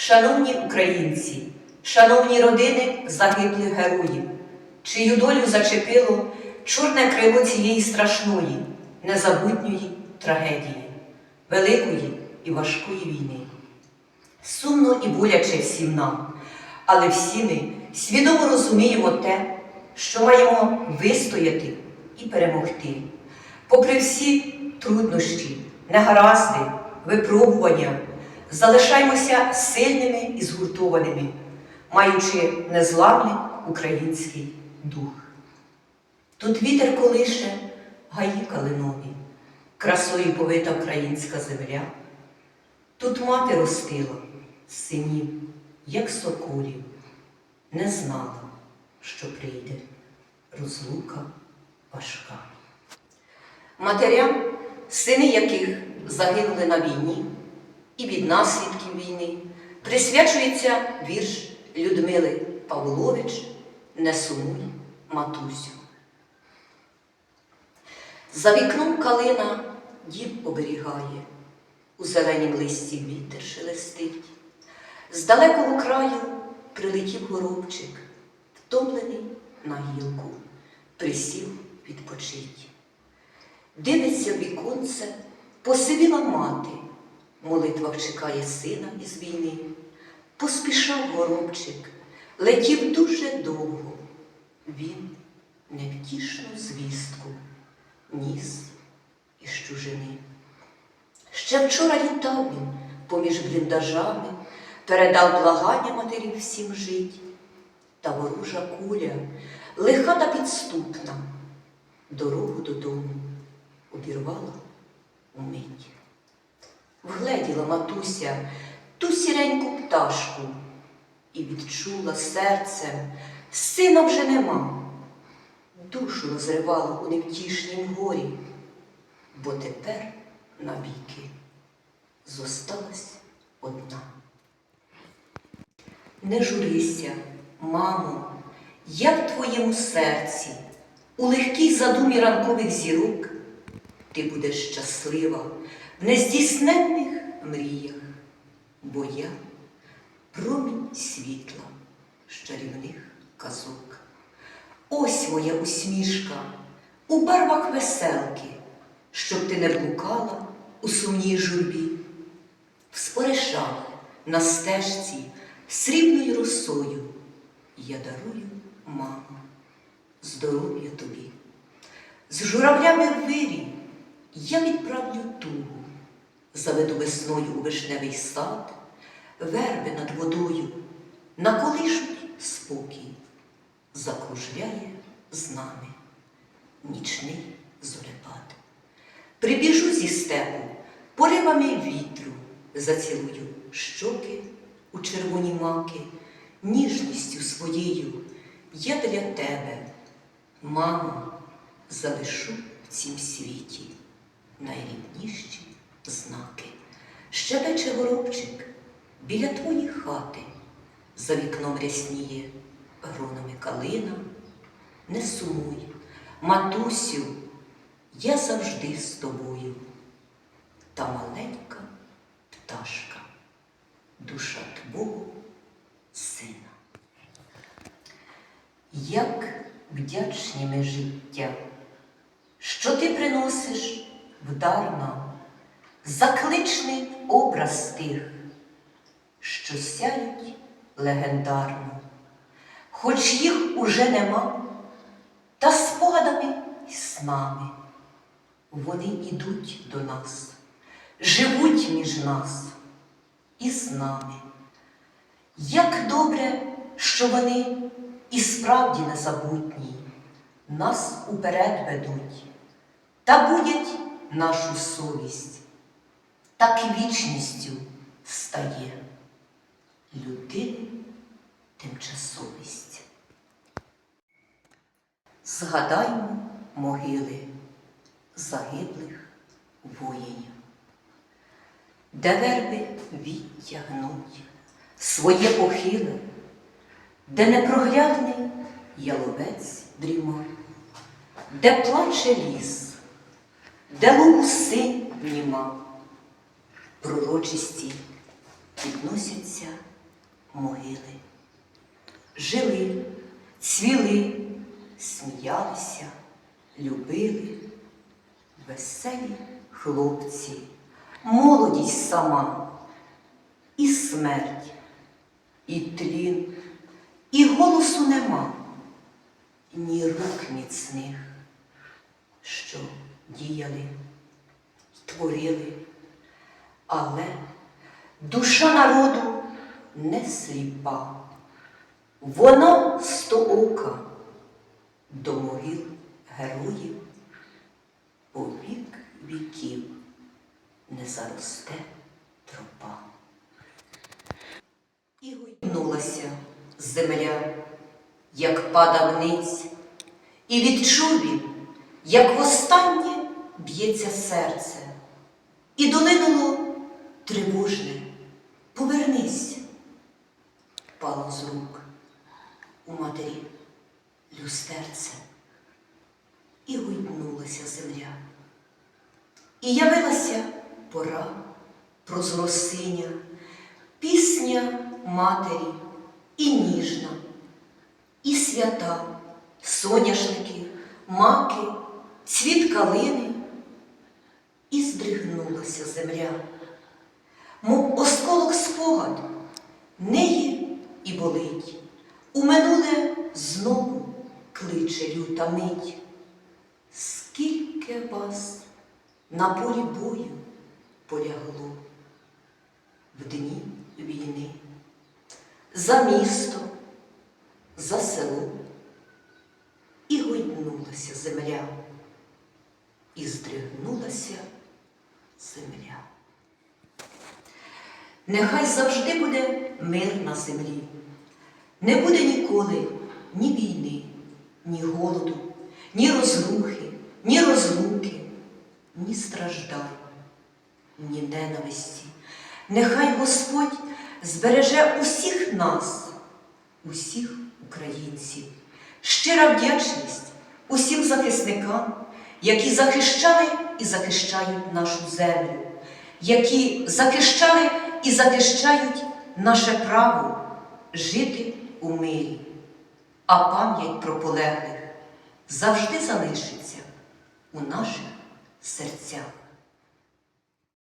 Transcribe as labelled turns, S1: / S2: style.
S1: Шановні українці, шановні родини загиблих героїв, чию долю зачепило чорне крило цієї страшної, незабутньої трагедії, великої і важкої війни. Сумно і боляче всім нам, але всі ми свідомо розуміємо те, що маємо вистояти і перемогти. Попри всі труднощі, негаразди, випробування, залишаємося сильними і згуртованими, маючи незламний український дух. Тут вітер колише гаї калинові, красою повита українська земля. Тут мати ростила синів, як соколів, не знала, що прийде розлука важка. Матерям, сини яких загинули на війні і від наслідків війни, присвячується вірш Людмили Павлович Не сумуй, матусю. За вікном калина дім оберігає, у зеленім листі вітер шелестить. З далекого краю прилетів горобчик, втомлений на гілку, присів відпочить. Дивиться віконце, посивіла мати, молитвах чекає сина із війни. Поспішав горобчик, летів дуже довго. Він невтішну звістку ніс із чужини. Ще вчора літав він поміж бліндажами, передав благання матерів всім жить. Та ворожа куля, лиха та підступна, дорогу додому обірвала умить. Вгледіла матуся ту сіреньку пташку і відчула серцем, сина вже нема. Душу розривала у невтішнім горі, бо тепер навіки зосталась одна. Не журися, мамо, я в твоєму серці, у легкій задумі ранкових зірок, ти будеш щаслива нездійсненних мріях, бо я промінь світла з чарівних казок. Ось моя усмішка у барвах веселки, щоб ти не блукала у сумній журбі, в споришах на стежці срібною росою я дарую, мамо, здоров'я тобі. З журавлями вирі я відправлю тугу, заведу весною у вишневий сад, верби над водою наколишуть спокій, закружляє з нами нічний зорепад. Прибіжу зі степу поривами вітру, зацілую щоки у червоні маки, ніжністю своєю я для тебе, мамо, залишу в цім світі найрідніші знаки. Щебече горобчик біля твої хати, за вікном рясніє гронами калина. Не сумуй, матусю, я завжди з тобою, та маленька пташка, душа твого сина. Як вдячні ми життя, що ти приносиш в дар нам, закличний образ тих, що сяють легендарно, хоч їх уже нема, та спогадами й снами. Вони ідуть до нас, живуть між нас і з нами. Як добре, що вони і справді незабутні, нас уперед ведуть та будять нашу совість, так і вічністю стає людини тимчасовість. Згадаймо могили загиблих воїнів, де верби відтягнуть своє похиле, де непроглядний яловець дріма, де плаче ліс, де лугу синь вніма, пророчисті підносяться могили. Жили, цвіли, сміялися, любили, веселі хлопці, молодість сама, і смерть, і тлін, і голосу нема, ні рук міцних, але душа народу не сліпа, вона стоока до могил героїв. У вік віків не заросте тропа. І гойнулася земля, як падав ниць, і відчув він, як востаннє б'ється серце, і долинуло тривожне, повернись, впало з рук у матері люстерце, і гойнулася земля. І явилася пора прозросиня, пісня матері і ніжна, і свята, соняшники, маки, цвіт калини, і здригнулася земля, мов осколок спогад, неє і болить, у минуле знову кличе люта мить. Скільки вас на полі бою полягло в дні війни, за місто, за село, і гойднулася земля, і здригнулася земля. Нехай завжди буде мир на землі, не буде ніколи ні війни, ні голоду, ні розрухи, ні розлуки, ні страждань, ні ненависті. Нехай Господь збереже усіх нас, усіх українців. Щира вдячність усім захисникам, які захищали і захищають нашу землю, які захищали і захищають наше право жити у мирі, а пам'ять про полеглих завжди залишиться у наших серцях.